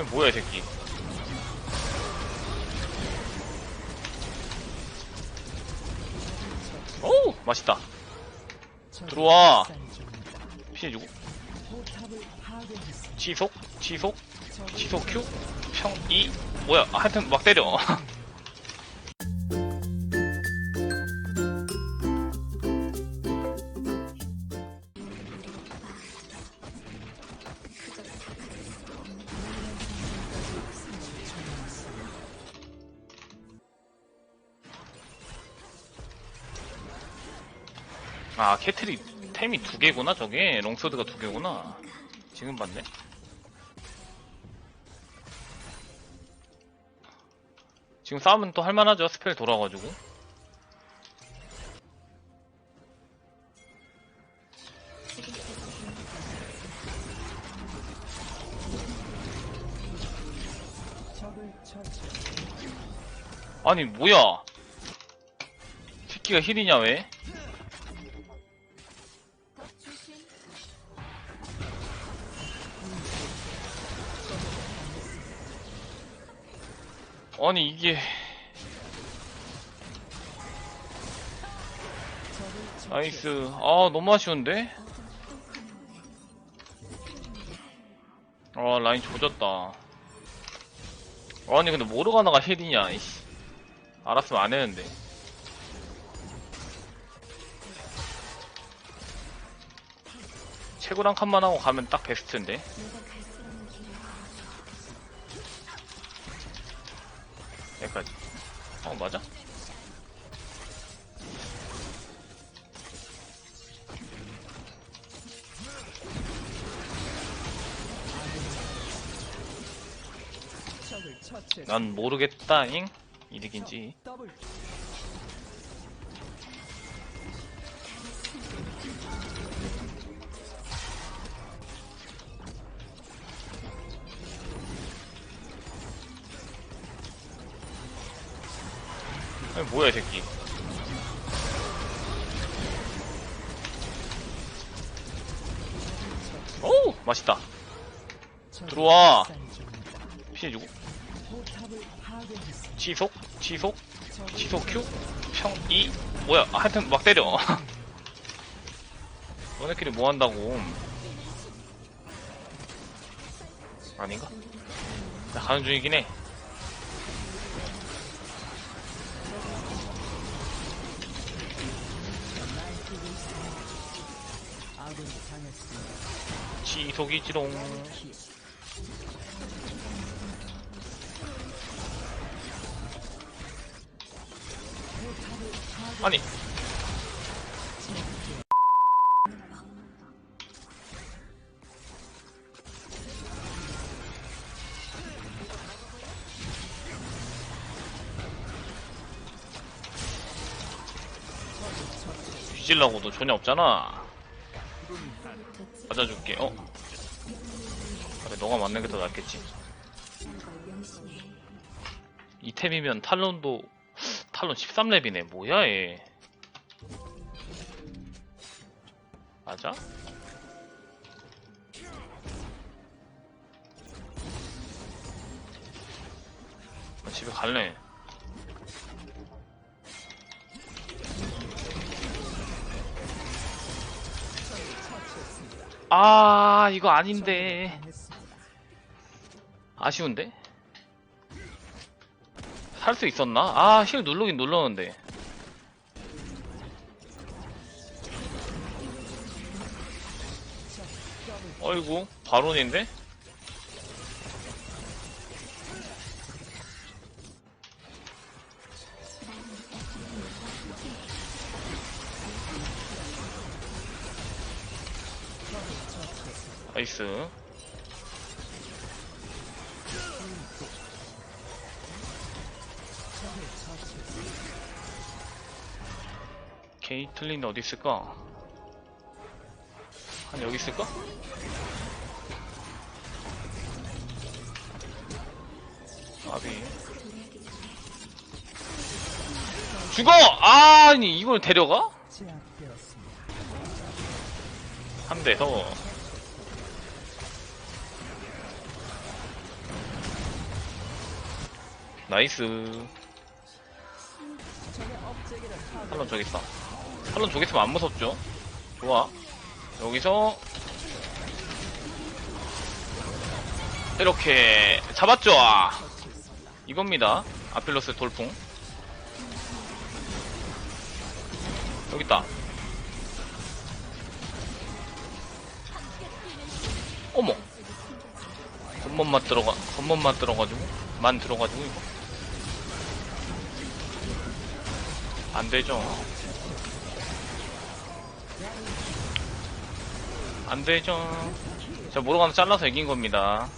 이거 뭐야 이 새끼. 오 맛있다. 들어와. 피해주고. 지속 지속 지속 Q 평2 뭐야 아, 하여튼 막 때려 아 캐틀이 템이 두 개구나 저게? 롱소드가 두 개구나. 지금 봤네? 지금 싸우면 또 할만하죠 스펠 돌아가지고. 아니 뭐야? 새끼가 힐이냐 왜 아니 이게. 나이스. 아 너무 아쉬운데? 아 라인 조졌다. 아니 근데 모르가나가 힐이냐 알았으면 안 했는데. 최고랑 칸만 하고 가면 딱 베스트인데 맞아? 난 모르겠다잉. 이득인지 뭐야 이 새끼. 오 맛있다. 들어와. 피해주고. 지속 지속 지속 평2 뭐야 아, 하여튼 막 때려. 너네끼리 뭐 한다고. 아닌가? 나 가는 중이긴 해 지속이지롱. 아니. 뒤질라고도 전혀 없잖아 맞아줄게. 어? 그래 너가 맞는 게 더 낫겠지. 이 템이면 탈론도 탈론 13렙이네. 뭐야 얘? 맞아? 나 집에 갈래 아 이거 아닌데 아쉬운데? 살수 있었나? 아, 힐 누르긴 눌렀는데. 어이구, 바론인데? 나이스. 케이틀린 어디 있을까? 한 여기 있을까? 아비 죽어! 아니 이걸 데려가? 한 대 더. 나이스. 탈론 저기 있다. 탈론 저기 있으면 안 무섭죠? 좋아. 여기서 이렇게 잡았죠. 이겁니다. 아필로스 돌풍. 여기 있다. 어머. 겉멋만 들어가, 겉멋만 들어가지고, 만 들어가지고, 이거. 안 되죠. 안 되죠. 제가 모로가면 잘라서 이긴 겁니다.